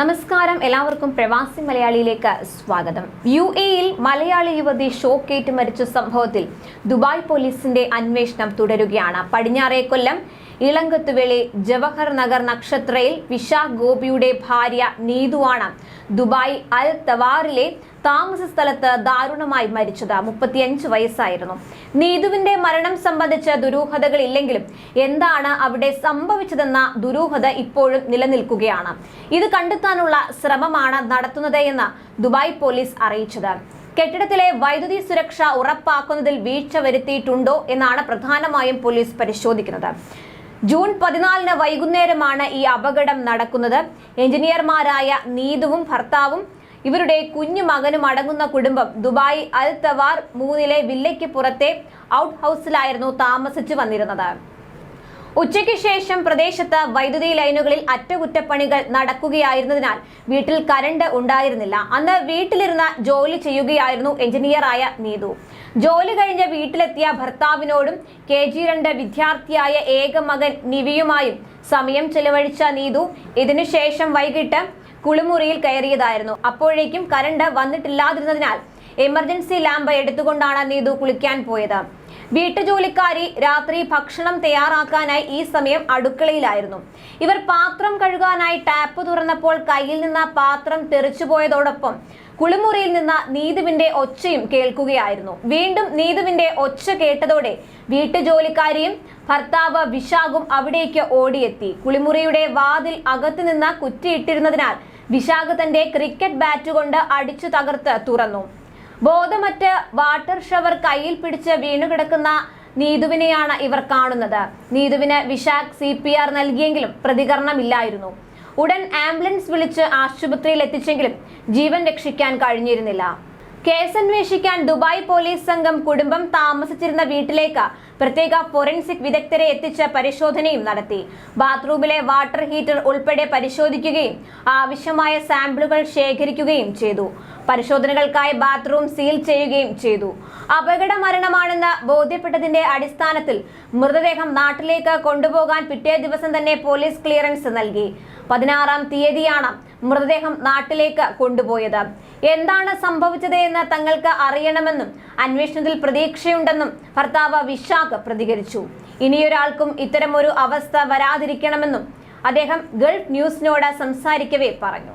നമസ്കാരം. എല്ലാവർക്കും പ്രവാസി മലയാളിയിലേക്ക് സ്വാഗതം. യു എയിൽ മലയാളി യുവതി ഷോക്കേറ്റ് മരിച്ച സംഭവത്തിൽ ദുബായ് പോലീസിന്റെ അന്വേഷണം തുടരുകയാണ്. പടിഞ്ഞാറേ കൊല്ലം ഇളങ്കത്തുവേളി ജവഹർ നഗർ നക്ഷത്രയിൽ വിശാഖ് ഗോപിയുടെ ഭാര്യ നീതുവാണ്. ദുബായ് അൽ തവാറിലെ താമസ സ്ഥലത്ത് ദാരുണമായി മരിച്ചത്. മുപ്പത്തിയഞ്ച് വയസ്സായിരുന്നു. നീതുവിന്റെ മരണം സംബന്ധിച്ച ദുരൂഹതകൾ ഇല്ലെങ്കിലും എന്താണ് അവിടെ സംഭവിച്ചതെന്ന ദുരൂഹത ഇപ്പോഴും നിലനിൽക്കുകയാണ്. ഇത് കണ്ടെത്താനുള്ള ശ്രമമാണ് നടത്തുന്നത് എന്ന് ദുബായ് പോലീസ് അറിയിച്ചത്. കെട്ടിടത്തിലെ വൈദ്യുതി സുരക്ഷ ഉറപ്പാക്കുന്നതിൽ വീഴ്ച വരുത്തിയിട്ടുണ്ടോ എന്നാണ് പ്രധാനമായും പോലീസ് പരിശോധിക്കുന്നത്. ജൂൺ പതിനാലിന് വൈകുന്നേരമാണ് ഈ അപകടം നടക്കുന്നത്. എഞ്ചിനീയർമാരായ നീതുവും ഭർത്താവും ഇവരുടെ കുഞ്ഞു മകനും അടങ്ങുന്ന കുടുംബം ദുബായ് അൽ തവാർ മൂന്നിലെ വില്ലയ്ക്ക് പുറത്തെ ഔട്ട് ഹൗസിലായിരുന്നു താമസിച്ചു വന്നിരുന്നത്. ഉച്ചയ്ക്ക് ശേഷം പ്രദേശത്ത് വൈദ്യുതി ലൈനുകളിൽ അറ്റകുറ്റപ്പണികൾ നടക്കുകയായിരുന്നതിനാൽ വീട്ടിൽ കരണ്ട് ഉണ്ടായിരുന്നില്ല. അന്ന് വീട്ടിലിരുന്ന ജോലി ചെയ്യുകയായിരുന്നു എഞ്ചിനീയറായ നീതു ജോലി കഴിഞ്ഞ് വീട്ടിലെത്തിയ ഭർത്താവിനോടും കെ ജി രണ്ട് വിദ്യാർത്ഥിയായ ഏക മകൻ നിവിയുമായും സമയം ചെലവഴിച്ച നീതു ഇതിനുശേഷം വൈകിട്ട് കുളിമുറിയിൽ കയറിയതായിരുന്നു. അപ്പോഴേക്കും കരണ്ട് വന്നിട്ടില്ലാതിരുന്നതിനാൽ എമർജൻസി ലാമ്പ് എടുത്തുകൊണ്ടാണ് നീതു കുളിക്കാൻ പോയത്. വീട്ടുജോലിക്കാരി രാത്രി ഭക്ഷണം തയ്യാറാക്കാനായി ഈ സമയം അടുക്കളയിലായിരുന്നു. ഇവർ പാത്രം കഴുകാനായി ടാപ്പ് തുറന്നപ്പോൾ കയ്യിൽ നിന്ന് പാത്രം തെറിച്ചുപോയതോടൊപ്പം കുളിമുറിയിൽ നിന്ന് നീതുവിന്റെ ഒച്ചയും കേൾക്കുകയായിരുന്നു. വീണ്ടും നീതുവിന്റെ ഒച്ച കേട്ടതോടെ വീട്ടുജോലിക്കാരിയും ഭർത്താവ് വിശാഖും അവിടേക്ക് ഓടിയെത്തി. കുളിമുറിയുടെ വാതിൽ അകത്തു നിന്ന് കുറ്റിയിട്ടിരുന്നതിനാൽ വിശാഖ് തന്റെ ക്രിക്കറ്റ് ബാറ്റ് കൊണ്ട് അടിച്ചു തകർത്ത് തുറന്നു. ബോധമറ്റ് വാട്ടർ ഷവർ കയ്യിൽ പിടിച്ച് വീണുകിടക്കുന്ന നീതുവിനെയാണ് ഇവർ കാണുന്നത്. നീതുവിന് വിശാഖ് സി പി ആർ നൽകിയെങ്കിലും പ്രതികരണമില്ലായിരുന്നു. ഉടൻ ആംബുലൻസ് വിളിച്ച് ആശുപത്രിയിൽ എത്തിച്ചെങ്കിലും ജീവൻ രക്ഷിക്കാൻ കഴിഞ്ഞിരുന്നില്ല. കേസന്വേഷിക്കാൻ ദുബായ് പോലീസ് സംഘം കുടുംബം താമസിച്ചിരുന്ന വീട്ടിലേക്ക് പ്രത്യേക ഫോറൻസിക് വിദഗ്ധരെ എത്തിച്ച് പരിശോധനയും നടത്തി. ബാത്റൂമിലെ വാട്ടർ ഹീറ്റർ ഉൾപ്പെടെ പരിശോധിക്കുകയും ആവശ്യമായ സാമ്പിളുകൾ ശേഖരിക്കുകയും ചെയ്തു. പരിശോധനകൾക്കായി ബാത്റൂം സീൽ ചെയ്യുകയും ചെയ്തു. അപകട മരണമാണെന്ന് ബോധ്യപ്പെട്ടതിന്റെ അടിസ്ഥാനത്തിൽ മൃതദേഹം നാട്ടിലേക്ക് കൊണ്ടുപോകാൻ പിറ്റേ ദിവസം തന്നെ പോലീസ് ക്ലിയറൻസ് നൽകി. പതിനാറാം തീയതിയാണ് മൃതദേഹം നാട്ടിലേക്ക് കൊണ്ടുപോയത്. എന്താണ് സംഭവിച്ചത് എന്ന് തങ്ങൾക്ക് അറിയണമെന്നും അന്വേഷണത്തിൽ പ്രതീക്ഷയുണ്ടെന്നും ഭർത്താവ് വിശാഖ് പ്രതികരിച്ചു. ഇനിയൊരാൾക്കും ഇത്തരമൊരു അവസ്ഥ വരാതിരിക്കണമെന്നും അദ്ദേഹം ഗൾഫ് ന്യൂസിനോട് സംസാരിക്കവേ പറഞ്ഞു.